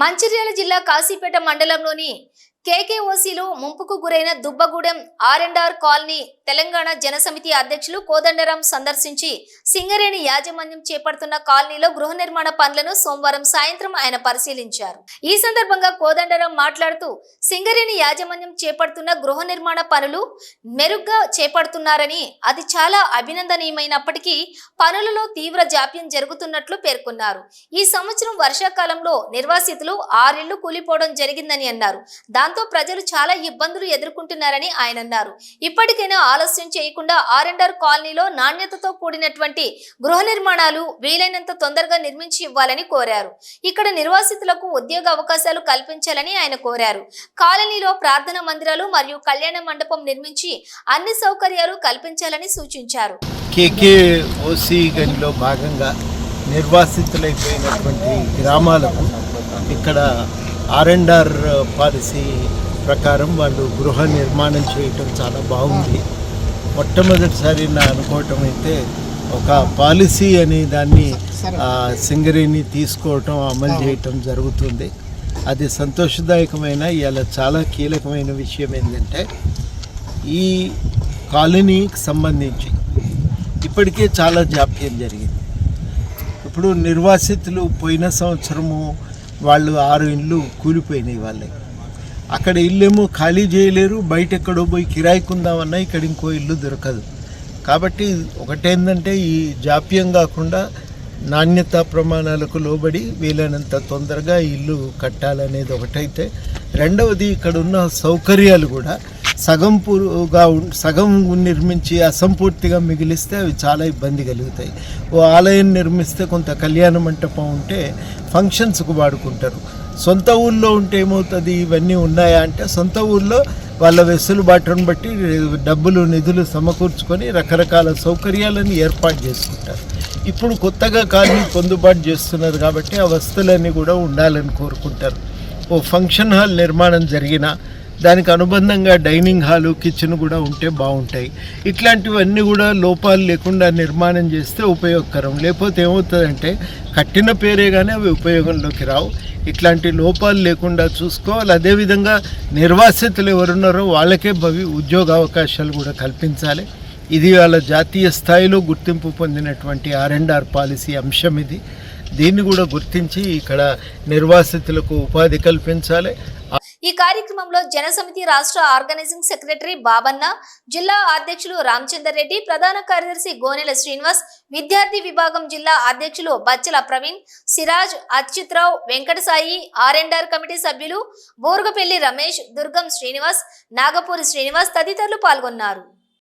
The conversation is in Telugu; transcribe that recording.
మంచిర్యాల జిల్లా కాశీపేట మండలంలోని కేకేఓసీలో ముంపుకు గురైన Dubbagudem R and R colony Telangana Janasamithi అధ్యక్షులు కోదండరాం సందర్శించి సింగరేణి యాజమాన్యం చేపడుతున్న కాలనీలో గృహ నిర్మాణ పనులను సోమవారం సాయంత్రం ఆయన పరిశీలించారు. ఈ సందర్భంగా కోదండరాం మాట్లాడుతూ సింగరేణి యాజమాన్యం చేపడుతున్న గృహ నిర్మాణ పనులు మెరుగ్గా చేపడుతున్నారని అది చాలా అభినందనీయమైనప్పటికీ పనులలో తీవ్ర జాప్యం జరుగుతున్నట్లు పేర్కొన్నారు. ఈ సంవత్సరం వర్షాకాలంలో నిర్వాసితులు ఆరిళ్ళు కూలిపోవడం జరిగిందని అన్నారు. దాంతో ప్రజలు చాలా ఇబ్బందులు ఎదుర్కొంటున్నారని ఆయన అన్నారు. ఇప్పటికైనా ఆలస్యం చేయకుండా ఆర్ అండ్ ఆర్ కాలనీలో నాణ్యతతో కూడినటువంటి గృహ నిర్మాణాలు వీలైనంత తొందరగా నిర్మించి ఇవ్వాలని కోరారు. ఇక్కడ నిర్వాసితులకు ఉద్యోగ అవకాశాలు కల్పించాలని ఆయన కోరారు. కాలనీలో ప్రార్థన మందిరాలు మరియు కళ్యాణ మండపం నిర్మించి అన్ని సౌకర్యాలు కల్పించాలని సూచించారు. కేకేఓసి గనిలో భాగంగా నిర్వాసితులైపోయినటువంటి గ్రామాలకు ఇక్కడ ఆర్ఎండ్ఆర్ పాలసీ ప్రకారం వాళ్ళు గృహ నిర్మాణం చేయటం చాలా బాగుంది. మొట్టమొదటిసారి నా అనుకోవటం అయితే ఒక పాలసీ అనే దాన్ని సింగరేణి తీసుకోవటం అమలు చేయటం జరుగుతుంది. అది సంతోషదాయకమైన ఇలా చాలా కీలకమైన విషయం ఏంటంటే ఈ కాలనీకి సంబంధించి ఇప్పటికే చాలా జాప్యం జరిగింది. ఇప్పుడు నిర్వాసితులు పోయిన సంవత్సరము వాళ్ళు ఆరు ఇండ్లు కూలిపోయినాయి వాళ్ళకి. అక్కడ ఇల్లేమో ఖాళీ చేయలేరు బయట ఎక్కడో పోయి కిరాయికుందామన్నా ఇక్కడ ఇంకో ఇల్లు దొరకదు. కాబట్టి ఒకటేందంటే ఈ జాప్యం కాకుండా నాణ్యత ప్రమాణాలకు లోబడి వీలైనంత తొందరగా ఇల్లు కట్టాలనేది ఒకటైతే. రెండవది ఇక్కడ ఉన్న సౌకర్యాలు కూడా సగం పూరుగా సగం నిర్మించి అసంపూర్తిగా మిగిలిస్తే అవి చాలా ఇబ్బంది కలుగుతాయి. ఓ ఆలయం నిర్మిస్తే కొంత కళ్యాణ మంటపం ఉంటే ఫంక్షన్స్కు వాడుకుంటారు. సొంత ఊళ్ళో ఉంటే ఏమవుతుంది? ఇవన్నీ ఉన్నాయా అంటే సొంత ఊళ్ళో వాళ్ళ వెసులుబాటును బట్టి డబ్బులు నిధులు సమకూర్చుకొని రకరకాల సౌకర్యాలను ఏర్పాటు చేసుకుంటారు. ఇప్పుడు కొత్తగా కాలనీ పొందుబాటు చేస్తున్నారు కాబట్టి ఆ వస్తువులన్నీ కూడా ఉండాలని కోరుకుంటారు. ఓ ఫంక్షన్ హాల్ నిర్మాణం జరిగినా దానికి అనుబంధంగా డైనింగ్ హాలు కిచెన్ కూడా ఉంటే బాగుంటాయి. ఇట్లాంటివన్నీ కూడా లోపాలు లేకుండా నిర్మాణం చేస్తే ఉపయోగకరం. లేకపోతే ఏమవుతుందంటే కట్టిన పేరే కానీ అవి ఉపయోగంలోకి రావు. ఇట్లాంటి లోపాలు లేకుండా చూసుకోవాలి. అదేవిధంగా నిర్వాసితులు ఎవరున్నారో వాళ్ళకే భవి ఉద్యోగ అవకాశాలు కూడా కల్పించాలి. ఇది వాళ్ళ జాతీయ స్థాయిలో గుర్తింపు పొందినటువంటి ఆర్ అండ్ ఆర్ పాలసీ అంశం ఇది. దీన్ని కూడా గుర్తించి ఇక్కడ నిర్వాసితులకు ఉపాధి కల్పించాలి. ఈ కార్యక్రమంలో జనసమితి రాష్ట్ర ఆర్గనైజింగ్ సెక్రటరీ బాబన్న జిల్లా అధ్యక్షులు రామచందర్ రెడ్డి ప్రధాన కార్యదర్శి గోనెల శ్రీనివాస్ విద్యార్థి విభాగం జిల్లా అధ్యక్షులు Bachala Praveen Siraj Achyutrao Venkatasai R and R committee సభ్యులు బోర్గపల్లి రమేష్ దుర్గం శ్రీనివాస్ నాగపూరి శ్రీనివాస్ తదితరులు పాల్గొన్నారు.